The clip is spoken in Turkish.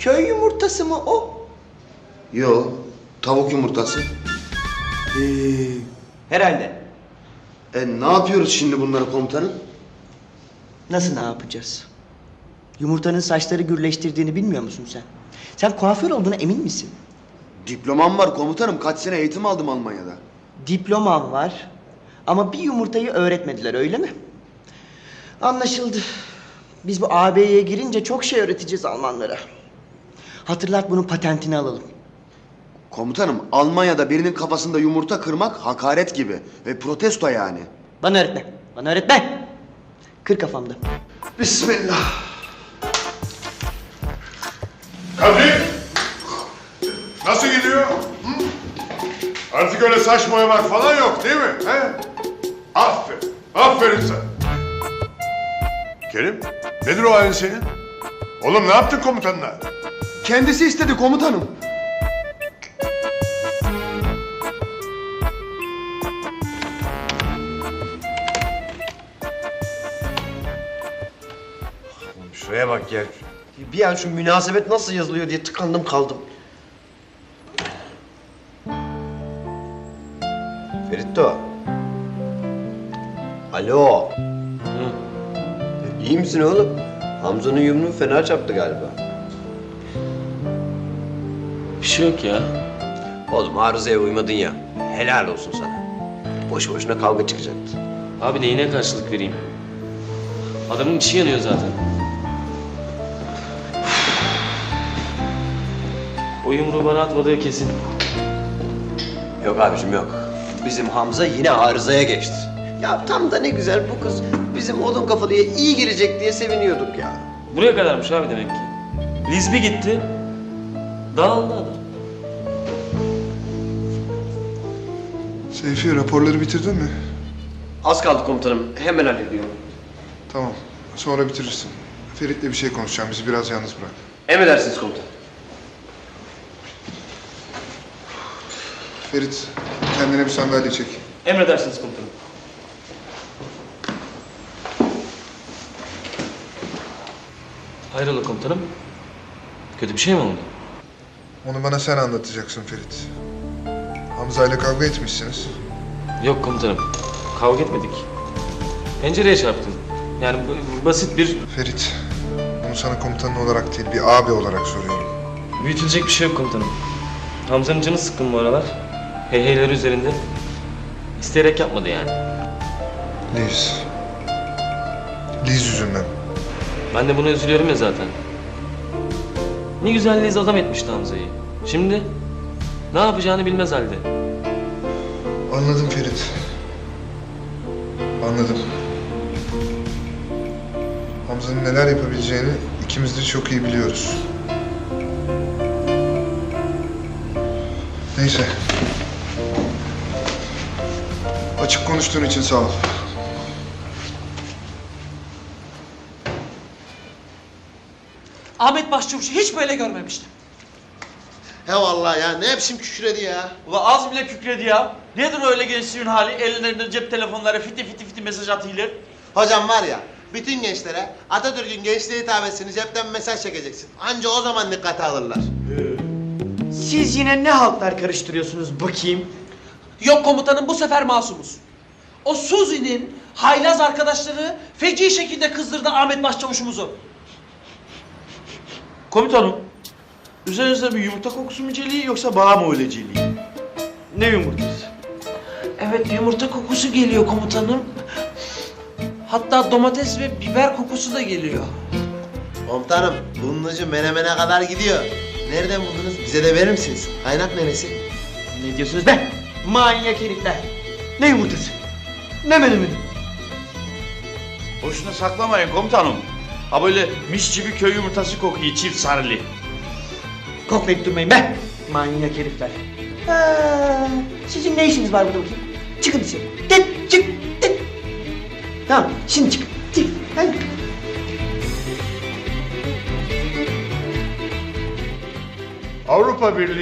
Köy yumurtası mı o? Yo, tavuk yumurtası. Ee, herhalde. E ne yapıyoruz şimdi bunları komutanım? Nasıl ne yapacağız? Yumurtanın saçları gürleştirdiğini bilmiyor musun sen? Sen kuaför olduğuna emin misin? Diplomam var komutanım. Kaç sene eğitim aldım Almanya'da. Diploman var ama bir yumurtayı öğretmediler öyle mi? Anlaşıldı. Biz bu AB'ye girince çok şey öğreteceğiz Almanlara. Hatırlat bunun patentini alalım. Komutanım Almanya'da birinin kafasında yumurta kırmak hakaret gibi. Ve protesto yani. Bana öğretme. Bana öğretme. Kır kafamda. Bismillah. Kadri! Nasıl gidiyor? Hı? Artık öyle saç boyamak falan yok değil mi? He? Aferin. Aferin sen. Kerim, nedir o halin senin? Oğlum ne yaptın komutanına? Kendisi istedi komutanım. Şuraya bak ya. Bir an şu münasebet nasıl yazılıyor diye tıkandım kaldım. Feritto. Alo. İyi misin oğlum? Hamza'nın yumruğu fena çarptı galiba. Bir şey yok ya. Oğlum arızaya uymadın ya. Helal olsun sana. Boş boşuna kavga çıkacaktı. Abi neyine karşılık vereyim? Adamın içi yanıyor zaten. O yumruğu bana atmadığı kesin. Yok abicim yok. Bizim Hamza yine arızaya geçti. Ya tam da ne güzel bu kız bizim odun kafalıya iyi gelecek diye seviniyorduk ya. Buraya kadarmış abi demek ki. Lizbi gitti. Dağıldı adam. Seyfi raporları bitirdin mi? Az kaldı komutanım. Hemen hallediyorum. Tamam. Sonra bitirirsin. Ferit'le bir şey konuşacağım. Bizi biraz yalnız bırak. Emredersiniz komutanım. Ferit, kendine bir sandalye çek. Emredersiniz komutanım. Hayrola komutanım? Kötü bir şey mi oldu? Onu bana sen anlatacaksın Ferit. Hamza ile kavga etmişsiniz. Yok komutanım. Kavga etmedik. Pencereye çarptım. Yani basit bir Ferit, bunu sana komutanın olarak değil, bir abi olarak soruyorum. Büyütülecek bir şey yok komutanım. Hamza'nın canı sıkkın bu aralar. Heyheyler üzerinde. İsteyerek yapmadı yani. Liz. Liz yüzünden. Ben de buna üzülüyorum ya zaten. Ne güzel Liz adam etmişti Hamza'yı. Şimdi ne yapacağını bilmez halde. Anladım Ferit. Anladım. Hamza'nın neler yapabileceğini ikimiz de çok iyi biliyoruz. Neyse. Açık konuştuğun için sağ ol. Ahmet Başçavuş'u hiç böyle görmemiştim. He vallahi ya ne biçim kükredi ya. Ula az bile kükredi ya. Nedir öyle gençliğin hali? Ellerinde cep telefonları fiti fiti fiti mesaj atıyla. Hocam var ya bütün gençlere Atatürk'ün gençliğe hitabesini cepten mesaj çekeceksin. Anca o zaman dikkate alırlar. Siz yine ne haltlar karıştırıyorsunuz bakayım? Yok komutanım bu sefer masumuz. O Suzi'nin haylaz arkadaşları feci şekilde kızdırdı Ahmet Başçavuş'umuzu. Komutanım, üzerinizde bir yumurta kokusu mu geliyor yoksa bağ mı öyle geliyor? Ne yumurtası? Evet yumurta kokusu geliyor komutanım. Hatta domates ve biber kokusu da geliyor. Komutanım bunlucu menemene kadar gidiyor. Nereden buldunuz? Bize de verir misiniz? Kaynak neresi? Ne diyorsunuz be? Manyak herifler. Ne yumurtası? Ne menemeni? Boşuna saklamayın komutanım. Ha böyle mis gibi köy yumurtası kokuyor çift sarılı. Koklayıp durmayın be. Manyak herifler. Ha, sizin ne işiniz var burada bakayım? Çıkın dışarı. Git, çık, git. Tamam, şimdi çık. Çık, hadi. Avrupa Birliği